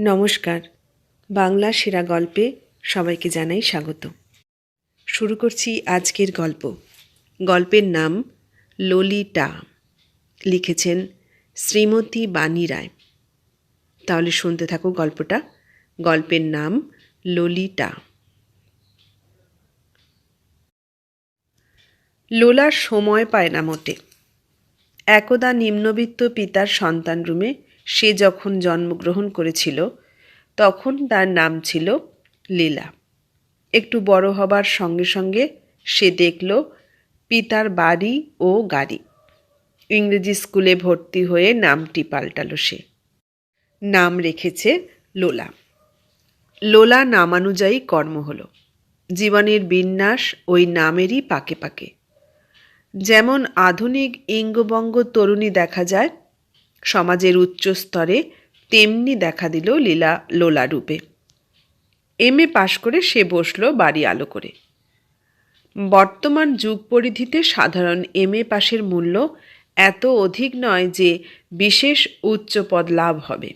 নমস্কার। বাংলা সেরা গল্পে সবাইকে জানাই স্বাগত। শুরু করছি আজকের গল্প। গল্পের নাম ললিটা লিখেছেন শ্রীমতী বাণী রায়। তাহলে শুনতে থাকো গল্পটা। গল্পের নাম ললিটা লোলার সময় পায় না মোটে। একদা নিম্নবিত্ত পিতার সন্তান রুমে সে যখন জন্মগ্রহণ করেছিল, তখন তার নাম ছিল লীলা। একটু বড় হবার সঙ্গে সঙ্গে সে দেখল পিতার বাড়ি ও গাড়ি। ইংরেজি স্কুলে ভর্তি হয়ে নামটি পাল্টালো সে। নাম রেখেছে লোলা। লোলা নামানুযায়ী কর্ম হলো। জীবনের বিন্যাস ওই নামেরই পাকে পাকে। যেমন আধুনিক ইঙ্গবঙ্গ তরুণী দেখা যায় সমাজের উচ্চ স্তরে তেমনি দেখা দিল লীলা লোলা রূপে। এম এ পাশ করে সে বসল বাড়ি আলো করে। বর্তমান যুগ পরিধিতে সাধারণ এম এ পাশের মূল্য এত অধিক নয় যে বিশেষ উচ্চ পদ লাভ হবে।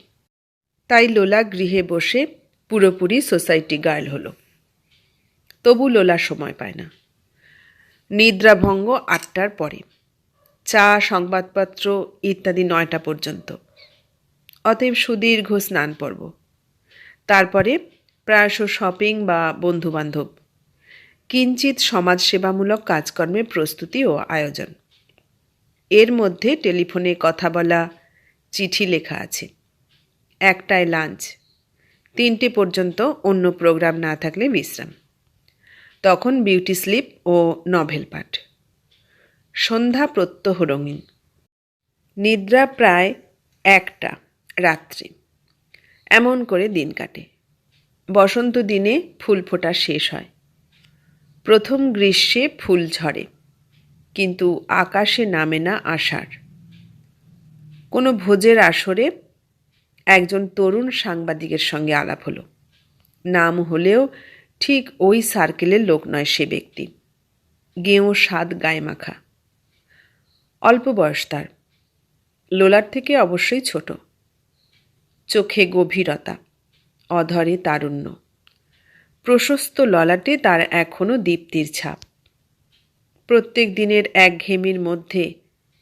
তাই লোলা গৃহে বসে পুরোপুরি সোসাইটি গার্ল হলো। তবু লোলা সময় পায় না। নিদ্রাভঙ্গ আটটার পরে। চা, সংবাদপত্র ইত্যাদি নয়টা পর্যন্ত। অতএব সুদীর্ঘ স্নান পর্ব। তারপরে প্রায়শ শপিং বা বন্ধুবান্ধব। কিঞ্চিত সমাজসেবামূলক কাজকর্মের প্রস্তুতি ও আয়োজন। এর মধ্যে টেলিফোনে কথা বলা, চিঠি লেখা আছে। একটায় লাঞ্চ তিনটে পর্যন্ত অন্য প্রোগ্রাম না থাকলে বিশ্রাম। তখন বিউটি স্লিপ ও নভেল পাঠ। সন্ধ্যা প্রত্যহ রঙিন। নিদ্রা প্রায় একটা রাত্রি। এমন করে দিন কাটে। বসন্ত দিনে ফুল ফোটা শেষ হয়। প্রথম গ্রীষ্মে ফুল ঝরে, কিন্তু আকাশে নামে না আষাঢ়। কোনো ভোজের আসরে একজন তরুণ সাংবাদিকের সঙ্গে আলাপ হলো। নাম হলেও ঠিক ওই সার্কেলের লোক নয় সে ব্যক্তি। গেঁয়ো স্বাদ গায়ে মাখা। অল্প বয়স তার। লোলার থেকে অবশ্যই ছোট। চোখে গভীরতা, অধরে তারুণ্য। প্রশস্ত ললাটে তার এখনও দীপ্তির ছাপ। প্রত্যেক দিনের একঘেমির মধ্যে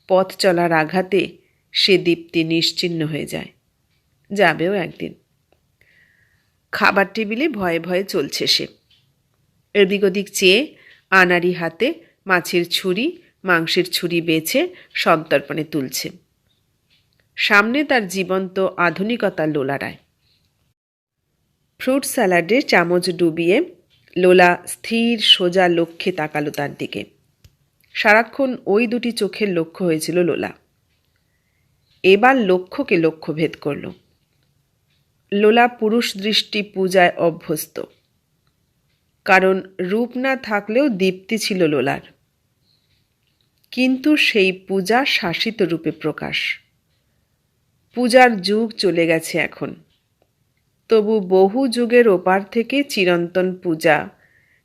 পথ চলার আঘাতে সে দীপ্তি নিশ্চিন্ন হয়ে যায়। যাবেও একদিন। খাবার টেবিলে ভয়ে ভয়ে চলছে সে। এদিক ওদিক চেয়ে আনারি হাতে মাছের ছুরি মাংসের ছুরি বেছে সন্তর্পণে তুলছে। সামনে তার জীবন্ত আধুনিকতার লোলারায় ফ্রুট স্যালাডে চামচ ডুবিয়ে লোলা স্থির, সোজা লক্ষ্যে তাকালো তার দিকে। সারাক্ষণ ওই দুটি চোখের লক্ষ্য হয়েছিল লোলা। এবার লক্ষ্যকে লক্ষ্য ভেদ করল। লোলা পুরুষ দৃষ্টি পূজায় অভ্যস্ত। কারণ রূপ না থাকলেও দীপ্তি ছিল লোলার। কিন্তু সেই পূজা শাসিত রূপে প্রকাশ। পূজার যুগ চলে গেছে এখন। তবু বহু যুগের ওপার থেকে চিরন্তন পূজা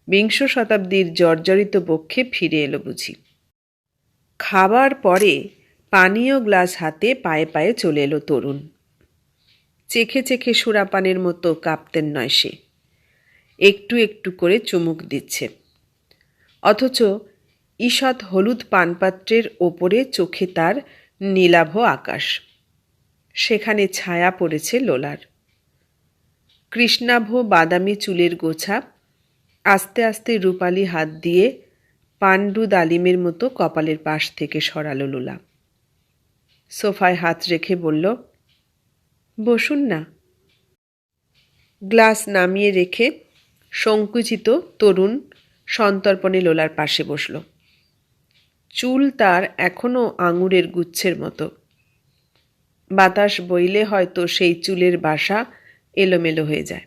বিংশ শতাব্দীর জর্জরিত বক্ষে ফিরে এলো বুঝি। খাবার পরে পানীয় গ্লাস হাতে পায়ে পায়ে চলে এলো তরুণ। চেখে চেখে সুরাপানের মতো কাঁপতেন নয় সে। একটু একটু করে চুমুক দিচ্ছে। অথচ ঈষৎ হলুদ পানপাত্রের ওপরে চোখে তার নীলাভ আকাশ। সেখানে ছায়া পড়েছে লোলার। কৃষ্ণাভ বাদামি চুলের গোছা, আস্তে আস্তে রূপালি হাত দিয়ে পাণ্ডু দালিমের মতো কপালের পাশ থেকে সরালো লোলা। সোফায় হাত রেখে বলল, বসুন না। গ্লাস নামিয়ে রেখে সংকুচিত তরুণ সন্তর্পণে লোলার পাশে বসল। চুল তার এখনও আঙুরের গুচ্ছের মতো। বাতাস বইলে হয়তো সেই চুলের বাসা এলোমেলো হয়ে যায়।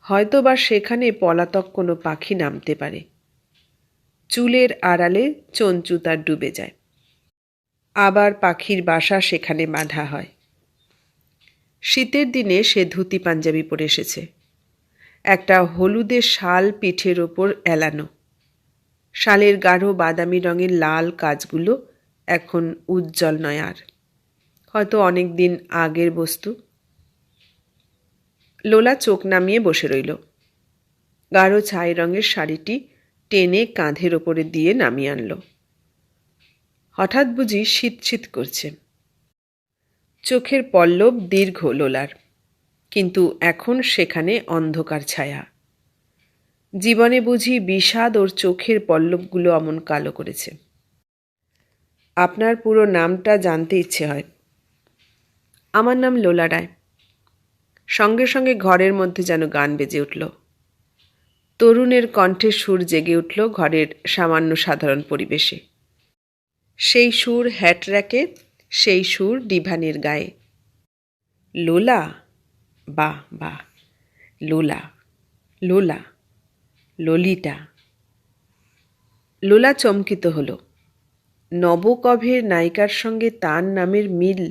হয়তো বা সেখানে পলাতক কোনো পাখি নামতে পারে। চুলের আড়ালে চঞ্চু তার ডুবে যায়। আবার পাখির বাসা সেখানে বাঁধা হয়। শীতের দিনে সে ধুতি পাঞ্জাবি পরে এসেছে। একটা হলুদে শাল পিঠের ওপর এলানো। শালের গাঢ় বাদামি রঙের লাল কাজগুলো এখন উজ্জ্বল নয় আর হয়তো অনেক দিন আগের বস্তু। লোলা চোখ নামিয়ে বসে রইল। গাঢ় ছাই রঙের শাড়িটি টেনে কাঁধের ওপরে দিয়ে নামিয়ে আনল। হঠাৎ বুঝি শীত শীত করছে। চোখের পল্লব দীর্ঘ লোলার, কিন্তু এখন সেখানে অন্ধকার ছায়া। জীবনে বুঝি বিষাদ ওর চোখের পল্লবগুলো অমন কালো করেছে। আপনার পুরো নামটা জানতে ইচ্ছে হয়। আমার নাম লোলা রায়। সঙ্গে সঙ্গে ঘরের মধ্যে যেন গান বেজে উঠল। তরুণের কণ্ঠে সুর জেগে উঠল ঘরের সামান্য সাধারণ পরিবেশে। সেই সুর হ্যাটর্যাকে সেই সুর ডিভানের গায়ে। লোলা বাহ বা, লোলা লোলা। ললিটা লোলা চমকিত হল। নবকভের নায়িকার সঙ্গে তার নামের মিল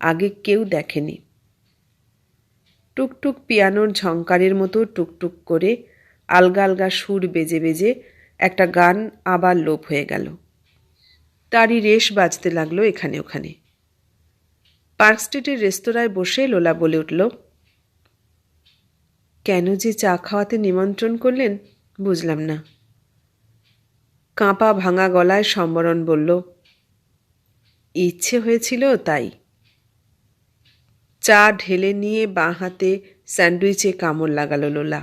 আগে কেউ দেখেনি। টুকটুক পিয়ানোর ঝঙ্কারের মতো টুকটুক করে আলগা আলগা সুর বেজে বেজে একটা গান আবার লোপ হয়ে গেল। তারই রেশ বাজতে লাগল এখানে ওখানে। পার্ক স্ট্রিটের রেস্তোরাঁয় বসে লোলা বলে উঠল কেন যে চা খাওয়াতে নিমন্ত্রণ করলেন বুঝলাম না। কাঁপা ভাঙা গলায় সম্বরণ বলল, ইচ্ছে হয়েছিল তাই। চা ঢেলে নিয়ে বাঁ হাতে স্যান্ডউইচে কামড় লাগালো লোলা।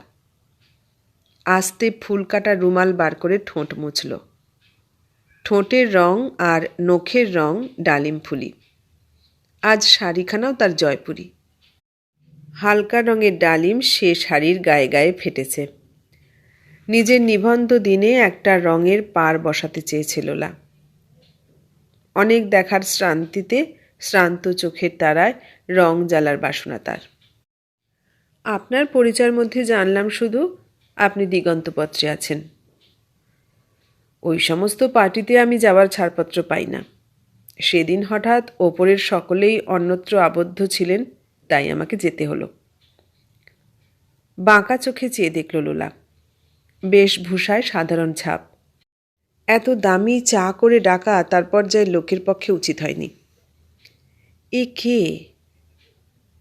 আস্তে ফুল কাটা রুমাল বার করে ঠোঁট মুছল। ঠোঁটের রং আর নখের রং ডালিম ফুলি আজ শাড়িখানাও তার জয়পুরি। হালকা রঙের ডালিম সে শাড়ির গায়ে গায়ে ফেটেছে। নিজের নিবন্ধ দিনে একটা রঙের পার বসাতে চেয়েছিল লোলা অনেক দেখার শ্রান্তিতে শ্রান্ত চোখের তারায় রং জ্বালার বাসনা তার। আপনার পরিচয়ের মধ্যে জানলাম শুধু আপনি দিগন্তপত্রে আছেন। ওই সমস্ত পার্টিতে আমি যাওয়ার ছাড়পত্র পাই না। সেদিন হঠাৎ ওপরের সকলেই অন্যত্র আবদ্ধ ছিলেন তাই আমাকে যেতে হলো। বাঁকা চোখে চেয়ে দেখল লোলা। বেশভূষায় সাধারণ ছাপ। এত দামি চা করে ডাকা তার পর্যায়ে লোকের পক্ষে উচিত হয়নি। এ কে?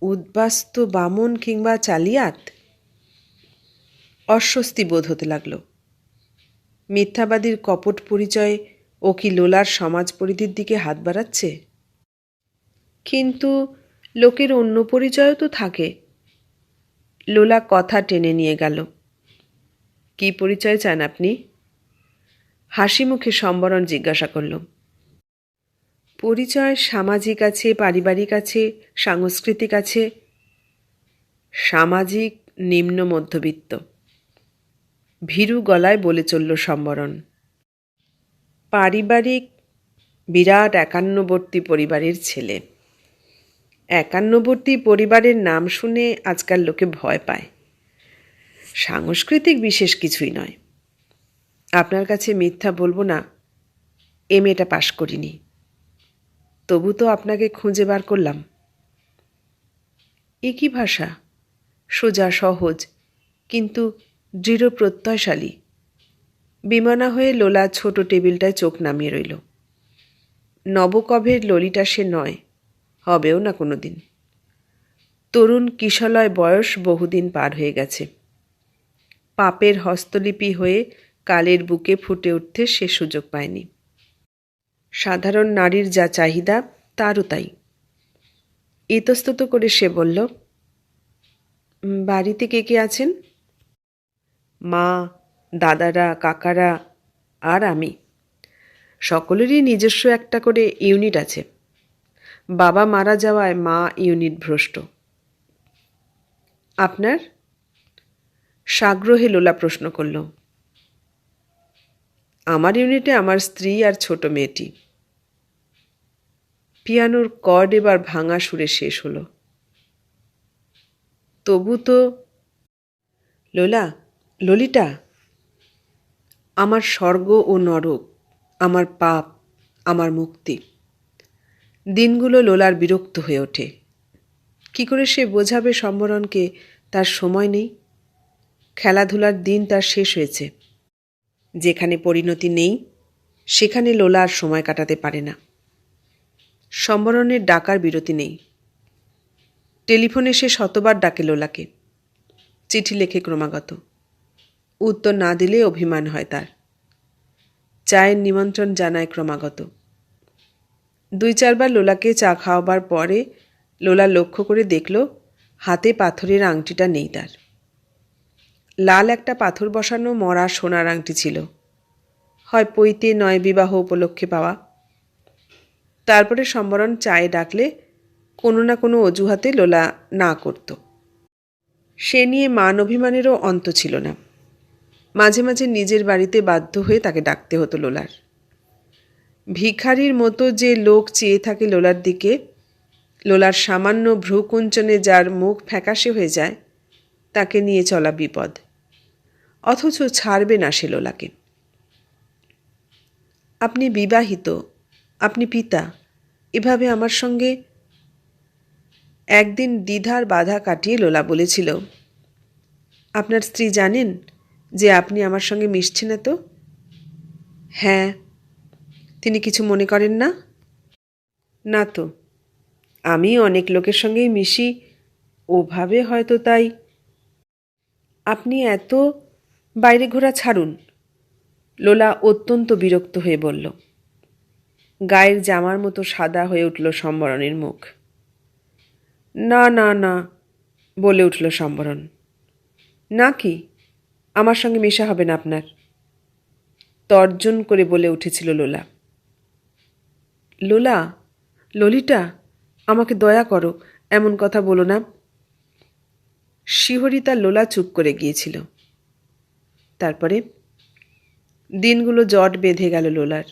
উদ্বাস্ত বামন কিংবা চালিয়াত? অস্বস্তি বোধ হতে লাগল। মিথ্যাবাদীর কপট পরিচয়ে ও কি লোলার সমাজ পরিধির দিকে হাত বাড়াচ্ছে? কিন্তু লোকের অন্য পরিচয়ও তো থাকে। লোলা কথা টেনে নিয়ে গেল। কি পরিচয় চান আপনি? হাসি মুখে সম্বরণ জিজ্ঞাসা করল। পরিচয় সামাজিক আছে, পারিবারিক আছে, সাংস্কৃতিক আছে। সামাজিক, নিম্ন মধ্যবিত্ত। ভীরু গলায় বলে চলল সম্বরণ। পারিবারিক, বিরাট একান্নবর্তী পরিবারের ছেলে। একান্নবর্তী পরিবারের নাম শুনে আজকাল লোকে ভয় পায়। সাংস্কৃতিক বিশেষ কিছুই নয়। আপনার কাছে মিথ্যা বলব না এম এটা পাশ করিনি। তবু তো আপনাকে খুঁজে বার করলাম। এ কি ভাষা, সোজা, সহজ, কিন্তু দৃঢ় প্রত্যয়শালী। বিমানা হয়ে লোলা ছোট টেবিলটায় চোখ নামিয়ে রইল। নবকভের ললিটা সে নয় হবেও না কোনো দিন তরুণ কিশলয় বয়স বহুদিন পার হয়ে গেছে। পাপের হস্তলিপি হয়ে কালের বুকে ফুটে উঠতে সে সুযোগ পায়নি। সাধারণ নারীর যা চাহিদা, তারও তাই। ইতস্তত করে সে বলল বাড়িতে কে কে আছেন? মা, দাদারা, কাকারা আর আমি। সকলেরই নিজস্ব একটা করে ইউনিট আছে। বাবা মারা যাওয়ায় মা ইউনিট ভ্রষ্ট। আপনার? সাগ্রহে লোলা প্রশ্ন করল। আমার ইউনিটে আমার স্ত্রী আর ছোট মেয়েটি। পিয়ানোর কর্ড এবার ভাঙা সুরে শেষ হলো। তবু তো লোলা ললিটা আমার স্বর্গ ও নরক, আমার পাপ, আমার মুক্তি। দিনগুলো লোলার বিরক্ত হয়ে ওঠে। কি করে সে বোঝাবে সম্বরণকে, তার সময় নেই। খেলাধুলার দিন তার শেষ হয়েছে। যেখানে পরিণতি নেই, সেখানে লোলা আর সময় কাটাতে পারে না। সম্বরণের ডাকার বিরতি নেই। টেলিফোনে সে শতবার ডাকে লোলাকে। চিঠি লেখে ক্রমাগত। উত্তর না দিলে অভিমান হয় তার। চায়ের নিমন্ত্রণ জানায় ক্রমাগত। দুই চারবার লোলাকে চা খাওয়াবার পরে লোলা লক্ষ্য করে দেখল হাতে পাথরের আংটিটা নেই তার। লাল একটা পাথর বসানো মরা সোনার আংটি ছিল। হয় পৈতে নয় বিবাহ উপলক্ষে পাওয়া। তারপরে সম্বরণ চায়ে ডাকলে কোনো না কোনো অজুহাতে লোলা না করত। সে নিয়ে মান অভিমানেরও অন্ত ছিল না। মাঝে মাঝে নিজের বাড়িতে বাধ্য হয়ে তাকে ডাকতে হতো লোলার। ভিখারির মতো যে লোক চেয়ে থাকে লোলার দিকে, লোলার সামান্য ভ্রুকুঞ্চনে যার মুখ ফ্যাকাশে হয়ে যায়, তাকে নিয়ে চলা বিপদ। অথচ ছাড়বে না সে লোলাকে। আপনি বিবাহিত, আপনি পিতা, এভাবে আমার সঙ্গে একদিন দ্বিধার বাধা কাটিয়ে লোলা বলেছিল, আপনার স্ত্রী জানেন যে আপনি আমার সঙ্গে মিশছেন না তো হ্যাঁ তিনি কিছু মনে করেন না? না তো। আমি অনেক লোকের সঙ্গেই মিশি। ওভাবে হয়তো তাই। আপনি এত বাইরে ঘোরা ছাড়ুন। লোলা অত্যন্ত বিরক্ত হয়ে বলল। গায়ের জামার মতো সাদা হয়ে উঠল সম্বরণের মুখ। না না না, বলে উঠল সম্বরণ। না কি? আমার সঙ্গে মেশা হবে না আপনার। তর্জন করে বলে উঠেছিল লোলা। লোলা ললিটা আমাকে দয়া করো, এমন কথা বলো না। শিহরিতা লোলা চুপ করে গিয়েছিল। তারপরে দিনগুলো জট বেঁধে গেল লোলার।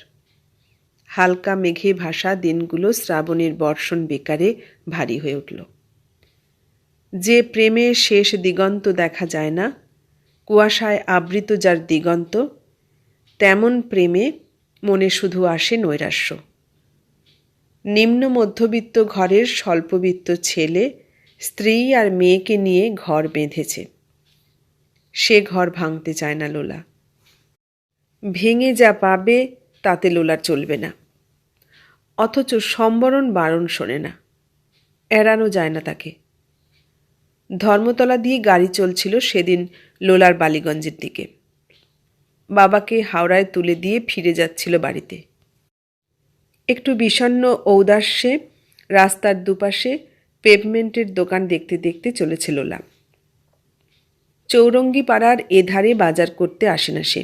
হালকা মেঘে ভাসা দিনগুলো শ্রাবণের বর্ষণ বেকারে ভারী হয়ে উঠল। যে প্রেমে শেষ দিগন্ত দেখা যায় না, কুয়াশায় আবৃত যার দিগন্ত, তেমন প্রেমে মনে শুধু আসে নৈরাশ্য। নিম্ন মধ্যবিত্ত ঘরের স্বল্পবিত্ত ছেলে, স্ত্রী আর মেয়েকে নিয়ে ঘর বেঁধেছে। সে ঘর ভাঙতে চায় না লোলা। ভেঙে যা পাবে তাতে লোলার চলবে না। অথচ সম্বরণ বারণ শোনে না। এড়ানো যায় না তাকে। ধর্মতলা দিয়ে গাড়ি চলছিল সেদিন লোলার বালিগঞ্জের দিকে। বাবাকে হাওড়ায় তুলে দিয়ে ফিরে যাচ্ছিল বাড়িতে। একটু বিষণ্ন ঔদাস্যে রাস্তার দুপাশে পেভমেন্টের দোকান দেখতে দেখতে চলেছে লোলা চৌরঙ্গি পাড়ার এধারে বাজার করতে আসে না সে।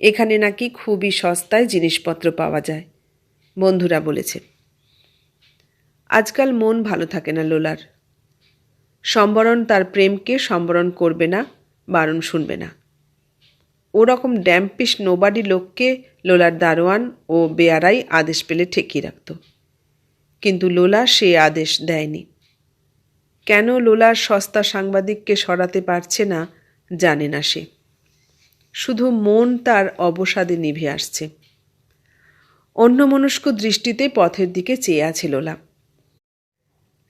এখানে নাকি খুবই সস্তায় জিনিসপত্র পাওয়া যায়, বন্ধুরা বলেছে। আজকাল মন ভালো থাকে না লোলার। সম্বরণ তার প্রেমকে সম্বরণ করবে না, বারণ শুনবে না। ওরকম ড্যাম্পিস নোবাডি লোককে লোলার দারোয়ান ও বেয়ারাই আদেশ পেলে ঠেকিয়ে রাখত। কিন্তু লোলা সে আদেশ দেয়নি। কেন লোলার সস্তা সাংবাদিককে সরাতে পারছে না, জানে না সে। শুধু মন তার অবসাদে নিভে আসছে। অন্যমনস্ক দৃষ্টিতে পথের দিকে চেয়ে আছে লোলা।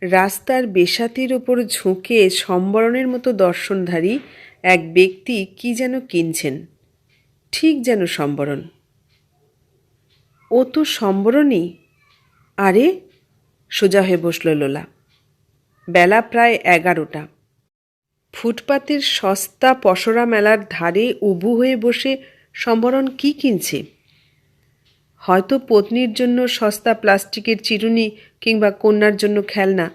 রাস্তার বেসাতির ওপর ঝুঁকে সম্বরণের মতো দর্শনধারী এক ব্যক্তি কি যেন কিনছেন। ঠিক যেন সম্বরণ। ও তো সম্বরণই। আরে, সোজা হয়ে বসল লোলা। বেলা প্রায় এগারোটা। ফুটপাতের সস্তা পসরা মেলার ধারে উবু হয়ে বসে সম্বরণ কি কিনছে? হয়তো পত্নীর জন্য সস্তা প্লাস্টিকের চিরুনি কিংবা কন্যার জন্য খেলনা।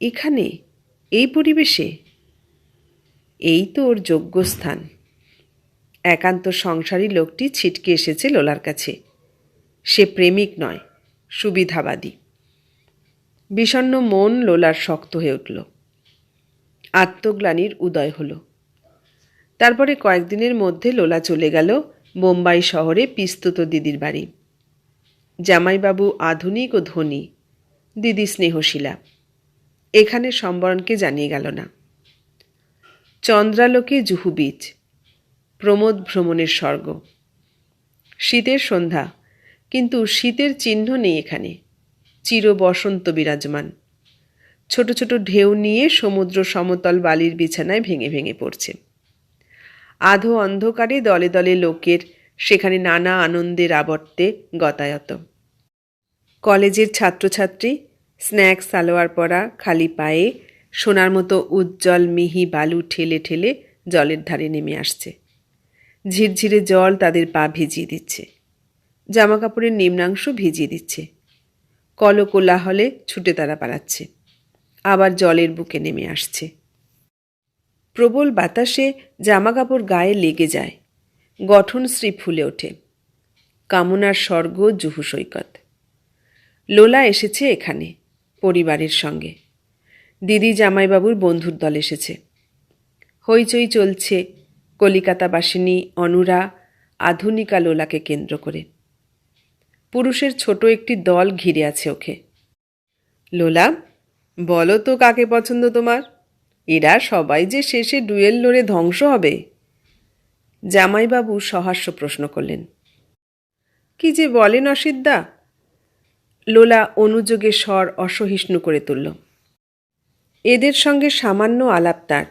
এখানে, এই পরিবেশে? এই তো ওর যোগ্য স্থান একান্ত সংসারী লোকটি ছিটকে এসেছে লোলার কাছে। সে প্রেমিক নয়, সুবিধাবাদী। বিষণ্ন মন লোলার শক্ত হয়ে উঠল। আত্মগ্লানির উদয় হল। তারপরে কয়েকদিনের মধ্যে লোলা চলে গেল বোম্বাই শহরে পিস্তুত দিদির বাড়ি। জামাইবাবু আধুনিক ও ধনী, দিদি স্নেহশীলা। এখানে সম্বরণকে জানিয়ে গেল না। চন্দ্রালোকে জুহু বীচ প্রমোদ ভ্রমণের স্বর্গ। শীতের সন্ধ্যা, কিন্তু শীতের চিহ্ন নেই এখানে। চির বসন্ত বিরাজমান। ছোট ছোট ঢেউ নিয়ে সমুদ্র সমতল বালির বিছানায় ভেঙে ভেঙে পড়ছে। আধো অন্ধকারে দলে দলে লোকের সেখানে নানা আনন্দের আবর্তে গতায়ত। কলেজের ছাত্রছাত্রী, স্ন্যাক্স, সালোয়ার পরা, খালি পায়ে, সোনার মতো উজ্জ্বল মিহি বালু ঠেলে ঠেলে জলের ধারে নেমে আসছে। ঝিরঝিরে জল তাদের পা ভিজিয়ে দিচ্ছে। জামা কাপড়ের নিম্নাংশ ভিজিয়ে দিচ্ছে। কলকোলাহলে ছুটে তারা পালাচ্ছে। আবার জলের বুকে নেমে আসছে। প্রবল বাতাসে জামাকাপড় গায়ে লেগে যায়। গঠনশ্রী ফুলে ওঠে। কামনার স্বর্গ জুহু সৈকত। লোলা এসেছে এখানে, পরিবারের সঙ্গে। দিদি জামাইবাবুর বন্ধুর দল এসেছে। হইচই চলছে কলিকাতাবাসিনী অনুরা আধুনিকা লোলাকে কেন্দ্র করে। পুরুষের ছোট একটি দল ঘিরে আছে ওকে। লোলা, বলো তো কাকে পছন্দ তোমার? এরা সবাই যে শেষে ডুয়েল লড়ে ধ্বংস হবে। জামাইবাবু সহাস্য প্রশ্ন করলেন। কি যে বলেন অসিদ্ধা লোলা অনুযোগে স্বর অসহিষ্ণু করে তুলল। এদের সঙ্গে সামান্য আলাপ তার,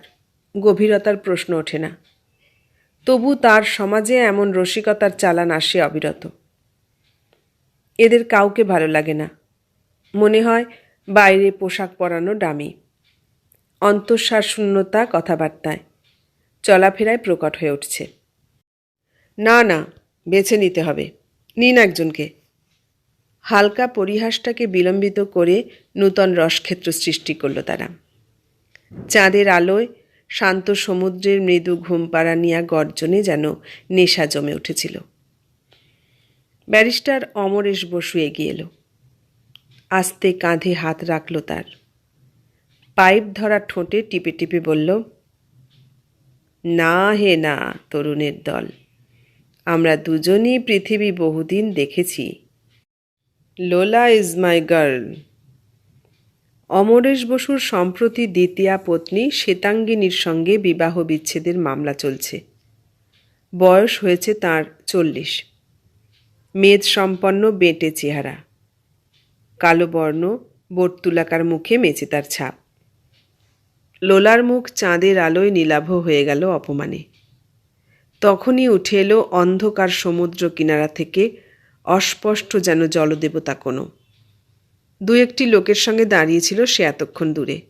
গভীরতার প্রশ্ন ওঠে না। তবু তার সমাজে এমন রসিকতার চালান আসে অবিরত। এদের কাউকে ভালো লাগে না। মনে হয় বাইরে পোশাক পরানো ডামি। অন্তঃসার শূন্যতা কথাবার্তায় চলাফেরায় প্রকট হয়ে উঠছে। না না, বেছে নিতে হবে। নিন একজনকে। হালকা পরিহাসটাকে বিলম্বিত করে নূতন রসক্ষেত্র সৃষ্টি করল তারা। চাঁদের আলোয় শান্ত সমুদ্রের মৃদু ঘুমপাড়া নিয়া গর্জনে যেন নেশা জমে উঠেছিল। ব্যারিস্টার অমরেশ বসু এগিয়ে এলো। আস্তে কাঁধে হাত রাখল তার। পাইপ ধরা ঠোঁটে টিপে টিপে বলল, না হে না, তরুণের দল। আমরা দুজনই পৃথিবী বহুদিন দেখেছি। লোলা ইজ মাই গার্ল। অমরেশ বসুর সম্প্রতি দ্বিতীয়া পত্নী শ্বেতাঙ্গিনীর সঙ্গে বিবাহ বিচ্ছেদের মামলা চলছে। বয়স হয়েছে তার চল্লিশ। মেদ সম্পন্ন বেঁটে চেহারা। কালো বর্ণ বর্তুলাকার মুখে মেচে তার ছাপ। লোলার মুখ চাঁদের আলোয় নীলাভ হয়ে গেল অপমানে। তখনই উঠে এলো অন্ধকার সমুদ্র কিনারা থেকে অস্পষ্ট যেন জলদেবতা কোনো। দু একটি লোকের সঙ্গে দাঁড়িয়েছিল সে এতক্ষণ দূরে।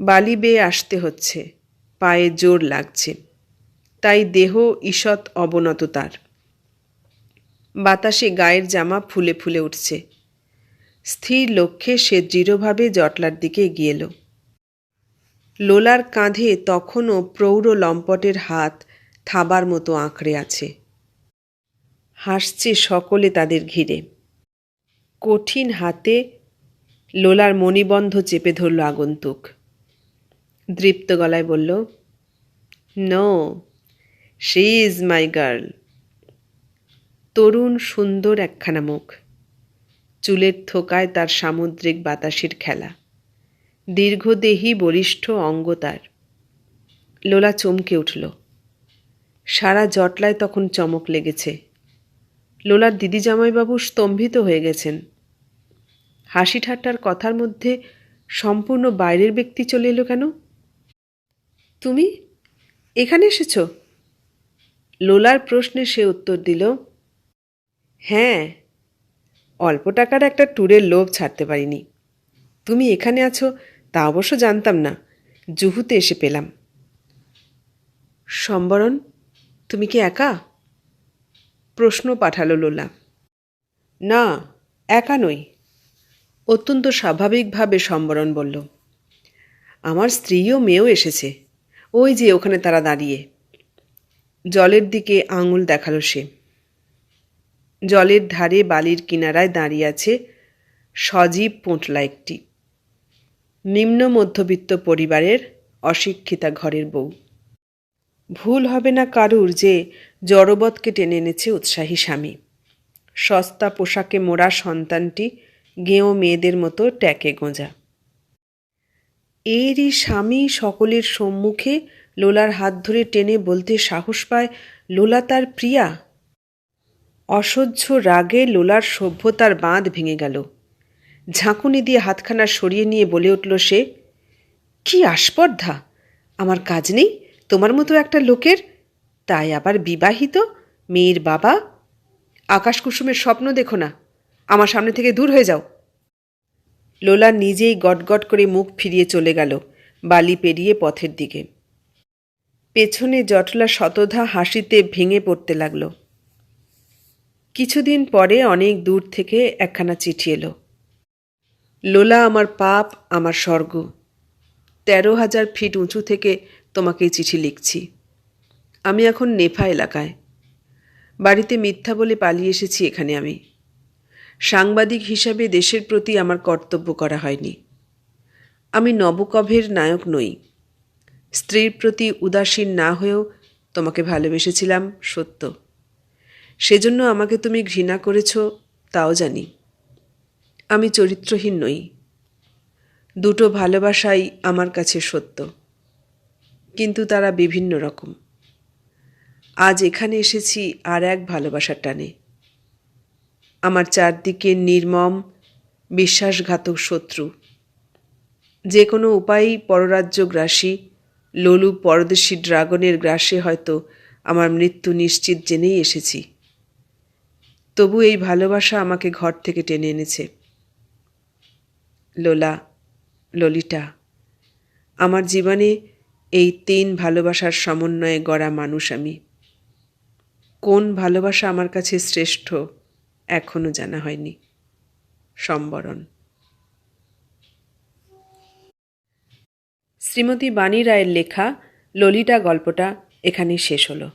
বালি বেয়ে আসতে হচ্ছে, পায়ে জোর লাগছে, তাই দেহ ঈষৎ অবনত তার। বাতাসে গায়ের জামা ফুলে ফুলে উঠছে। স্থির লক্ষ্যে সে দৃঢ়ভাবে জটলার দিকে এগিয়ে এলো। লোলার কাঁধে তখনও প্রৌঢ় লম্পটের হাত থাবার মতো আঁকড়ে আছে। হাসছে সকলে তাদের ঘিরে। কঠিন হাতে লোলার মণিবন্ধ চেপে ধরল আগন্তুক। দৃপ্ত গলায় বলল no she is my girl তরুণ সুন্দর একখানা মুখ। চুলের থোকায় তার সামুদ্রিক বাতাসের খেলা। দীর্ঘদেহী বলিষ্ঠ অঙ্গ তার। লোলা চমকে উঠল। সারা জটলায় তখন চমক লেগেছে। লোলার দিদি জামাইবাবু স্তম্ভিত হয়ে গেছেন। হাসি ঠাট্টার কথার মধ্যে সম্পূর্ণ বাইরের ব্যক্তি চলে এলো কেন? তুমি এখানে এসেছ? লোলার প্রশ্নে সে উত্তর দিল হ্যাঁ অল্প টাকার একটা ট্যুরের লোভ ছাড়তে পারিনি। তুমি এখানে আছো তা অবশ্য জানতাম না, জুহুতে এসে পেলাম। সম্বরণ, তুমি কি একা? প্রশ্ন পাঠালো লোলা। না, একা নই। অত্যন্ত স্বাভাবিকভাবে সম্বরণ বলল, আমার স্ত্রীও মেয়েও এসেছে। ওই যে ওখানে তারা দাঁড়িয়ে। জলের দিকে আঙুল দেখাল সে। জলের ধারে বালির কিনারায় দাঁড়িয়ে আছে সজীব পোঁটলা একটি। নিম্ন মধ্যবিত্ত পরিবারের অশিক্ষিতা ঘরের বউ। ভুল হবে না কারুর যে জড়বৎকে টেনে এনেছে উৎসাহী স্বামী। সস্তা পোশাকে মোড়া সন্তানটি গেঁয়ো মেয়েদের মতো ট্যাকে গোঁজা। এরই স্বামী সকলের সম্মুখে লোলার হাত ধরে টেনে বলতে সাহস পায়, লোলা তার প্রিয়া? অসহ্য রাগে লোলার সভ্যতার বাঁধ ভেঙে গেল। ঝাঁকুনি দিয়ে হাতখানা সরিয়ে নিয়ে বলে উঠল সে, কি আস্পর্ধা! আমার কাজ নেই, তোমার মতো একটা লোকের? তাই আবার বিবাহিত, মেয়ের বাবা? আকাশ কুসুমের স্বপ্ন দেখো না। আমার সামনে থেকে দূর হয়ে যাও। লোলা নিজেই গটগট করে মুখ ফিরিয়ে চলে গেল, বালি পেরিয়ে পথের দিকে। পেছনে জটলা শতধা হাসিতে ভেঙে পড়তে লাগল। কিছুদিন পরে অনেক দূর থেকে একখানা চিঠি এলো। লোলা, আমার পাপ, আমার স্বর্গ। তেরো হাজার ফিট উঁচু থেকে তোমাকে চিঠি লিখছি। আমি এখন নেফা এলাকায়। বাড়িতে মিথ্যা বলে পালিয়ে এসেছি এখানে আমি। সাংবাদিক হিসাবে দেশের প্রতি আমার কর্তব্য করা হয়নি। আমি নবকভের নায়ক নই। স্ত্রীর প্রতি উদাসীন না হয়েও তোমাকে ভালোবেসেছিলাম, সত্য। সেজন্য আমাকে তুমি ঘৃণা করেছ, তাও জানি। আমি চরিত্রহীন নই। দুটো ভালোবাসাই আমার কাছে সত্য। কিন্তু তারা বিভিন্ন রকম। আজ এখানে এসেছি আর এক ভালোবাসার টানে। আমার চারদিকে নির্মম, বিশ্বাসঘাতক শত্রু। যে কোনো উপায়েই পররাজ্য গ্রাসী, লোলু পরদেশী ড্রাগনের গ্রাসে হয়তো আমার মৃত্যু নিশ্চিত জেনেই এসেছি। তবু এই ভালোবাসা আমাকে ঘর থেকে টেনে এনেছে। লোলা ললিটা আমার জীবনে এই তিন ভালোবাসার সমন্বয়ে গড়া মানুষ আমি। কোন ভালোবাসা আমার কাছে শ্রেষ্ঠ? এখনও জানা হয়নি। সম্বরণ। শ্রীমতী বাণী রায়ের লেখা ললিটা গল্পটা এখানেই শেষ হলো।